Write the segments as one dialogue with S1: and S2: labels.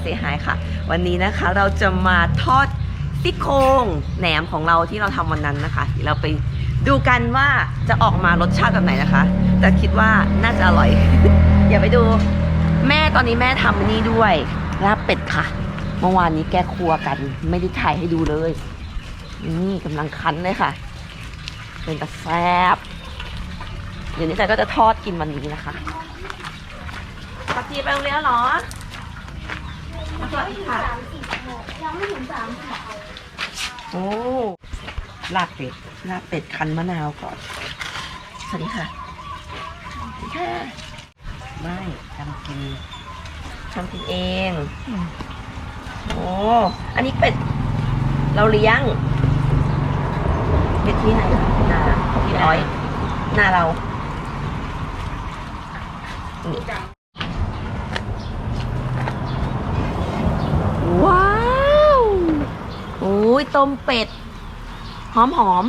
S1: เซฮายค่ะ วันนี้นะคะเราจะมาทอดซี่โครงแหนมของเราที่เราทำวันนั้นนะคะเราไปดูกันว่าจะออกมารสชาติแบบไหนนะคะ แต่คิดว่าน่าจะอร่อย อย่าไปดูแม่ตอนนี้แม่ทำอันนี้ด้วยลาบเป็ดค่ะ เมื่อวานนี้แกครัวกัน ไม่ได้ถ่ายให้ดูเลย นี่กำลังคั้นเลยค่ะ เป็นตะแซบเดี๋ยวนี้ใจก็จะทอดกินวันนี้นะคะปกติไปโรงเรียนแล้วเหรอสวัสดีค่ะ
S2: ยังไม่ถึงสามสิบ
S1: โอ้ลาบเป็ดลาบเป็ดคั้นมะนาวก่อน สวัสดีค่ะสวัสดีค่ะไม่ทำกินทำกินเอง โอ้ อันนี้เป็ด เราเลี้ยง เป็ดที่ไหนคะนาพี่อ้อย นาเรา นี่ว้าว โอ้ ยต้มเป็ด หอมหอม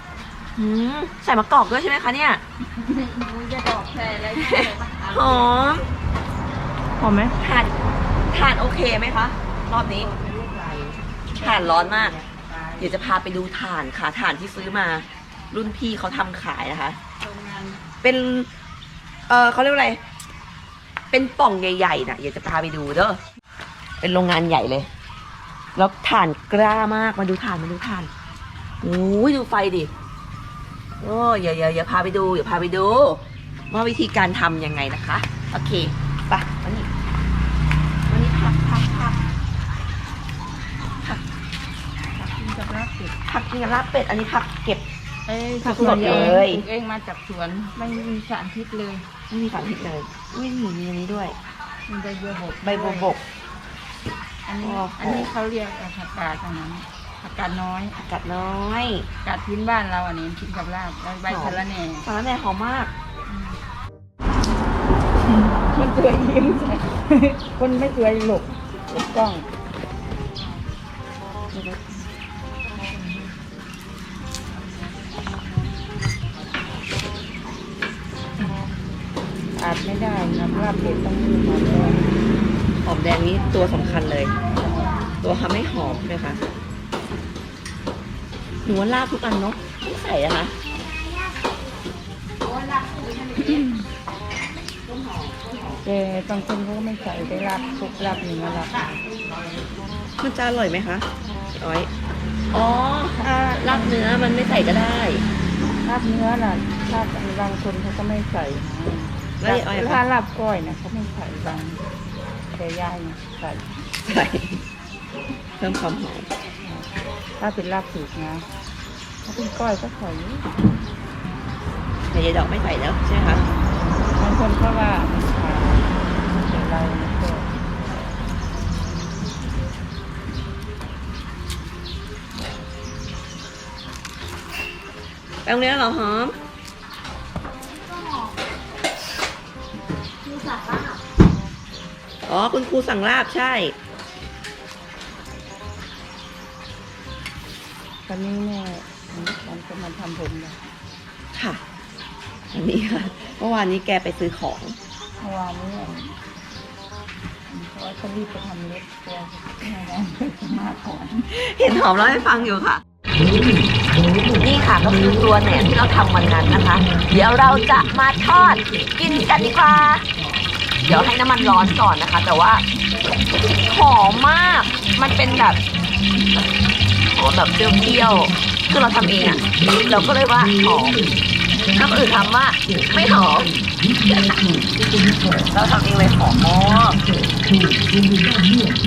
S1: ๆหืมใส่มะกอกด้วยใช่ไหมคะเนี่ย
S2: จะดอกแพรอะไร
S1: หอม
S3: หอมไหม
S1: ทานทานโอเคไหมคะรอบนี้ถ่านร้อนมาก เดี๋ยวจะพาไปดูถ่านค่ะถ่านที่ซื้อมา รุ่นพี่เขาทำขายนะคะ เป็น เออเขาเรียกว่าอะไร เป็นปล่องใหญ่ๆนะเดี๋ยวจะพาไปดูเด้อ เป็นโรงงานใหญ่เลย แล้วถ่านกล้ามากมาดูถ่านมาดูถ่านโอ้ยดูไฟดิโอ้ยอย่าอย่าอย่าพาไปดูอย่าพาไปดู ว่าวิธีการทำยังไงนะคะ โอเคไปะวันนี้วันนี้ผักผักผักผัก
S3: กินกับลาบเป็ด
S1: ผักกินกับลาบเป็ดอันนี้ผักเก็บ
S3: เอ้ย
S1: ผัก
S3: สวน
S1: สด
S3: เอ
S1: เลย
S3: งปลูกเองมาจากสวนไม่มีสารพิษเลย
S1: ไม่มีสารพิษเลยอุ้ยมีมีอันนี้ด้วย
S3: มีใบบัวบก
S1: ใบบัวบก
S3: อั นนี้
S1: โอ้โห
S3: อันนี้เขาเรียกผักกาดตรงนั้นผักกาดน้อย
S1: ผักกัดน้อย
S3: ผักกาดพื้นบ้านเราอันนี้กินกับลาบแล้วใบ
S1: หอม
S3: สะระแหน่
S1: สารแหน่หอมมาก
S3: คนสวยยิ้มใส่คนไม่สวยหลบหลบกล้องอาจไม่ได้นะลาบเป็ดต้องมีหอมแดง
S1: หอมแดงนี้ตัวสำคัญเลย ตัวทำให้หอมเลยค่ะหนูว่าลาบทุกอันเนาะไม่ใส่อะคะ
S3: แต่บางคนเขาก็ไม่ใส่ไปรับทุกรับหนึ่งมารับ
S1: มันจะอร่อยไหมคะพี่อ้อย อ๋อถ้าลาบเนื้อมันไม่ใส่ก็ได้
S3: รับเนื้อน่ะรับบางคนเขาก็ไม่ใส่
S1: แล้วไอ้อ้อยอะคะ
S3: ถ้ารับก้อยนะเขาไม่ใส่บาง แต่ย่ายนะใส่
S1: ใส่เพิ่มความหอม
S3: ถ้าเป็นลาบสุกนะ ถ้าเป็นก้อยก็ใส่
S1: แต่ยายดอกไม่ใส่แล้วใช่ไหมคะ
S3: บางคนเขาว่าอ่าแต่เราเนี่ยก็
S1: แป้งเนื้อเหรอหอม
S2: มี
S1: อ๋อ คุณครูสั่งลาบใช่
S3: ตอนนี้เนี่ยมันจะมาทำผมนะ
S1: ค่ะ อันนี้ค่ะ เมื่อวานนี้แกไปซื้อของ
S3: เมื่อวานนี้เพราะว่าเขารีบไปทำเล็บตัวแม่แรงมาก่อน
S1: เห็นหอมเล่าให้ฟังอยู่ค่ะ นี่ค่ะก็คือตัวแหนมที่เราทำวันนั้นนะคะ เดี๋ยวเราจะมาทอดกินกันดีกว่า เดี๋ยวให้น้ำมันร้อนก่อนนะคะ แต่ว่าหอมมาก มันเป็นแบบหอมแบบเปรี้ยวๆคือเราทำเองอะเราก็เลยว่าหอมถ้าคนอื่นทำว่าไม่หอมเราทำเองเลยหอมมาก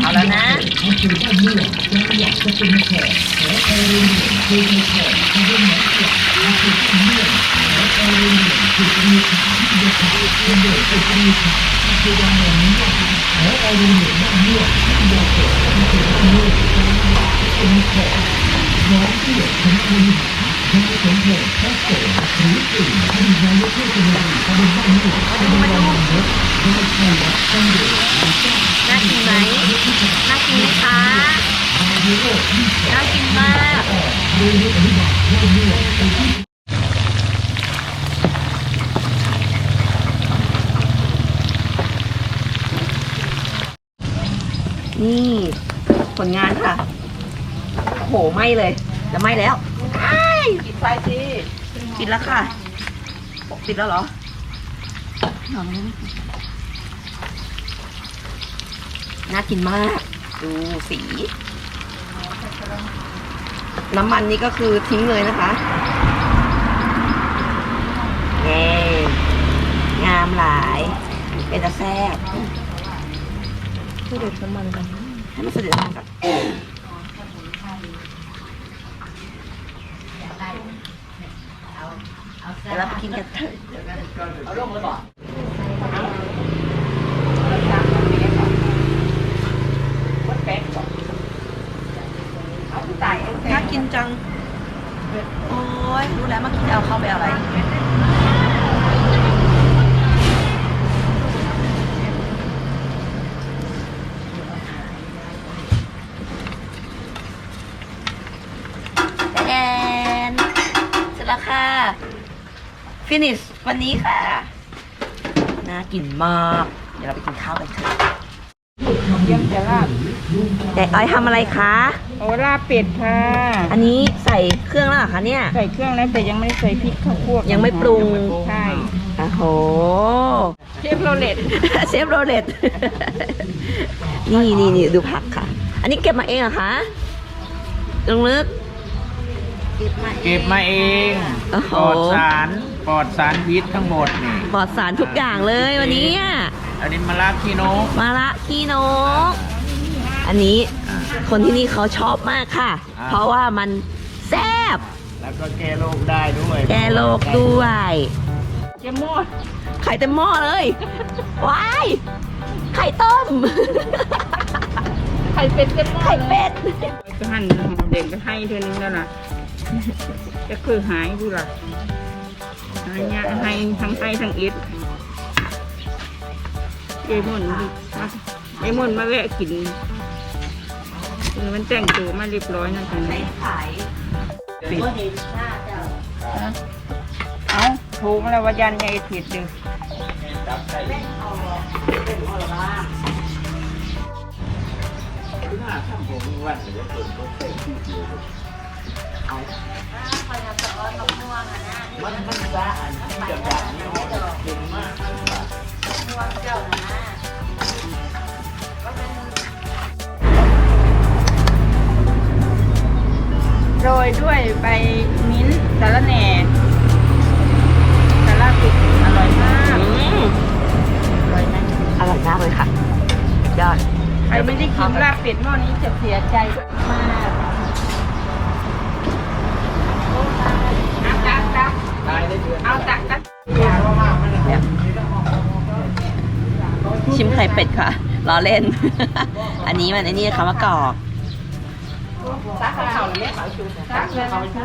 S1: เอาแล้วนะน่ากินไหมน่ากินไหมคะน่ากินมากนี่ ผลงานค่ะโอ้โหไหมเลย จะไหมแล้ว อ้าย
S3: ปิดไฟสิ
S1: ปิดแล้วค่ะ ปิดแล้วเหรอน่ากินมาก ดูสี น้ำมันนี่ก็คือทิ้งเลยนะคะเย้งามหลาย เป็นตะแซ่บ
S3: เพื่อเด็ดน้ำมันกัน
S1: ให้มันเสด็จน้ำมันก่อน ดี๋ยวเราไปกินกันเถอะเอาลงเลยบอกน่ากินจัง โอ้ยรู้แล้วเมื่อกี้จะเอาเข้าไปอะไร แอนเสร็จแล้วค่ะ ฟินิชวันนี้ค่ะ น่ากินมาก เดี๋ยวเราไปกินข้าวกันเถอะ
S3: เยี่ยมจะลาบ
S1: แต่อ้อยทำอะไรคะ
S3: โอ้ลาบเป็ดค่ะ
S1: อันนี้ใส่เครื่องแล้วเหรอคะเนี่ย
S3: ใส่เครื่องแล้วแต่ยังไม่ได้ใส่พริกข้าวคั่ว
S1: ยังไม่ปรุง
S3: ใช่
S1: โอ้โห
S3: เชฟโรเลต
S1: เชฟโรเลตนี่นี่นี่ดูผักค่ะ อันนี้เก็บมาเองเหรอคะลงลึก
S4: เก็บมาเอง
S1: โอ้โห
S4: ปลอดสาร ปลอดสารพิษทั้งหมดนี่
S1: ปลอดสารทุกอย่างเลยวันนี้อะ
S4: อันนี้มะระคีโนก
S1: มาละขี้นก อันนี้คนที่นี่เขาชอบมากค่ะ
S4: อ่า
S1: เพราะว่ามันแซ่บ
S4: แล้วก็แก้โรคได้ด้วย
S1: แก้โรคด้วย
S3: เจมโม่
S1: ไข่เต็มหม้อเลย ว้าย ไข่ต้ม
S3: ไข่เป็ดเจมโม่
S1: ไข่เป็ด
S3: ก็หั่นหอมเด็กก็ให้เธอนึงแล้วล่ะ จะคือหายดูล่ะ หายเนี่ยให้ทั้งไตทั้งอิดเจมอนมาเจมอนมาแวะกินเออมันแต่งตัวมาเรียบร้อยนะตอนนี้
S1: ขาย
S3: ปิดเอาถูกแล้วว่ายันใหญ่ผิดดึ
S4: มัน มันสะอาดที่จะแบบนี้เก่งมาก
S3: โรยด้วยใบมิ้นท์สาระแหน่สาระปิดอร่อยมาก
S1: อืม
S3: อร่อยไหม
S1: อร่อยมากเลยค่ะยอด
S3: ใครไม่ได้กินลาบเป็ดหม้อนี้จะเสียใจมากเอาตักตัก
S4: ตายได้ เดือน
S3: เอาตักตัก
S1: ชิมไข่เป็ดค่ะล้อเล่น อันนี้มันไอ้นี่คำว่ากรอก
S3: ตักเขาเรียกเขาชูตักเขาชู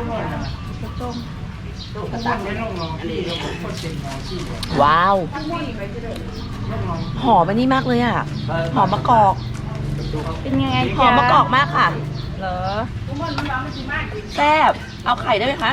S3: ต้ม
S1: ว้าว หอมอันนี้มากเลยอะ หอมมะกอก
S3: เป็นยังไง
S1: หอมมะกอกมากค่ะ
S3: เหรอ
S1: แซ่บ เอาไข่ได้ไหมคะ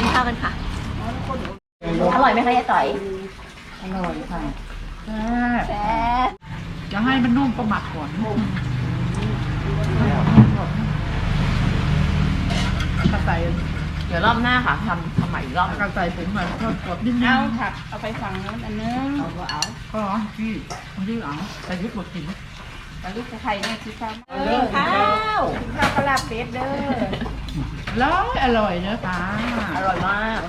S3: ข้า
S4: วกัน
S1: ค่ะ อร่อยไหมคะยายต่อย
S3: อร่อยค่ะ
S1: แซ่บ
S3: จะให้มันนุ่มก็หมักก่อนก็ใส่
S1: เดี๋ยวรอบหน้าค่ะทำทำใหม่อีกรอบหนึ่ง
S5: กระใส่เป็นมันทอดกรอบนิดนึ
S3: เอา
S5: ง
S3: ผักเอาไปฝั่งนู้นอันนึง
S5: เอาก็เอาก็ที่ที่เอาแต่ยึดหมดกิน
S3: แล้วลูกไข่แม่คิดว่า
S5: เลิก
S3: ข้าวข้าวกระลาบเป็ดเด้อ
S5: ร้อยอร่อยเนอะป้า
S1: อร่อยมาก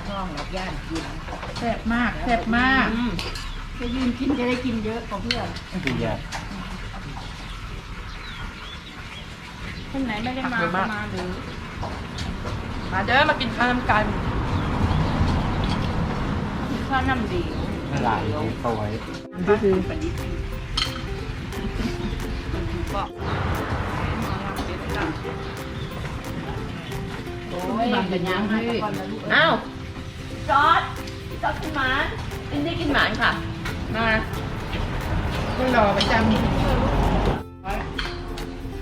S5: แซ่บมากแซ่บมาก
S1: อืม
S3: จะยืนกินจะได้กินเยอะกว่าเพื่อน
S4: ทุกอย่าง
S3: คนไหนไม่ได้มาก็มาหรือ
S1: มาเด้อมากินข้าวน้ำกัน
S3: ข้าวน้ำดี
S4: หลายเข้าไว้
S1: ก็คือ
S3: โอ้ยเป็นยังไงก่อนนะลูก
S1: อ้าวจอดจอดกินหมานอินดี้กินหมานค่ะ มา
S5: ก็รอประจำ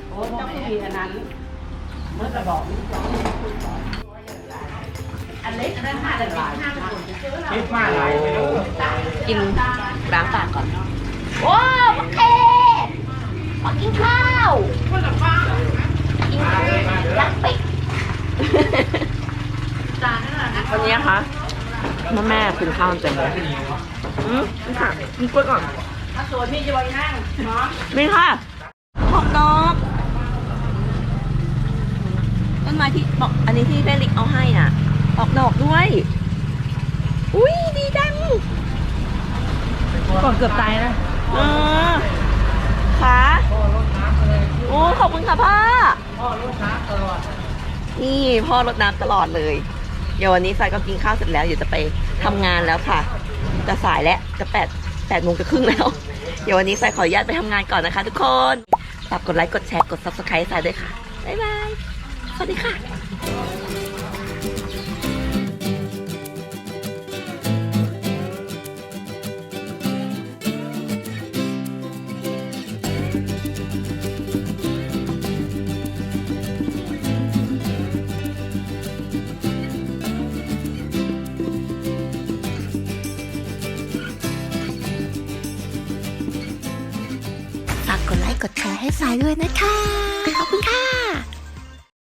S3: โอ้ยต้องมีอันนั้น
S1: อันเล็กอันนั้นห้าละลาย
S5: คิดว่าอะไรไปแล้ว
S1: กินล้างปากก่อนว้าวโอเคมากินข้าวกินยักปิก วันนี้นะคะแม่แม่กินข้าวเต็มเลยอืมนี่ค่ะกินกล้วยก่อน
S3: ถ้าโซนนี่จะไว้นั่งเนาะ
S1: นี่ค่ะหอกดอกต้นไม้ที่บอกอันนี้ที่แม่ลิกเอาให้น่ะ ออกดอกด้วย อุ้ยดีจัง
S5: ก่อนเกือบตายนะ
S1: เออค่ะโอ้ขอบคุณค่ะพ่อ
S5: พ่อรถน้ำตลอด
S1: นี่พ่อรดน้ำตลอดเลย เดี๋ยววันนี้สายก็กินข้าวเสร็จแล้วเดี๋ยวจะไปทำงานแล้วค่ะ จะสายแล้วจะแปดแปดโมงจะครึ่งแล้ว เดี๋ยววันนี้สายขออนุญาตไปทำงานก่อนนะคะ ทุกคนฝากกดไลค์กดแชร์กด subscribe สายด้วยค่ะบ๊ายบายสวัสดีค่ะ
S2: ด้วยนะคะ ขอบคุณค่ะ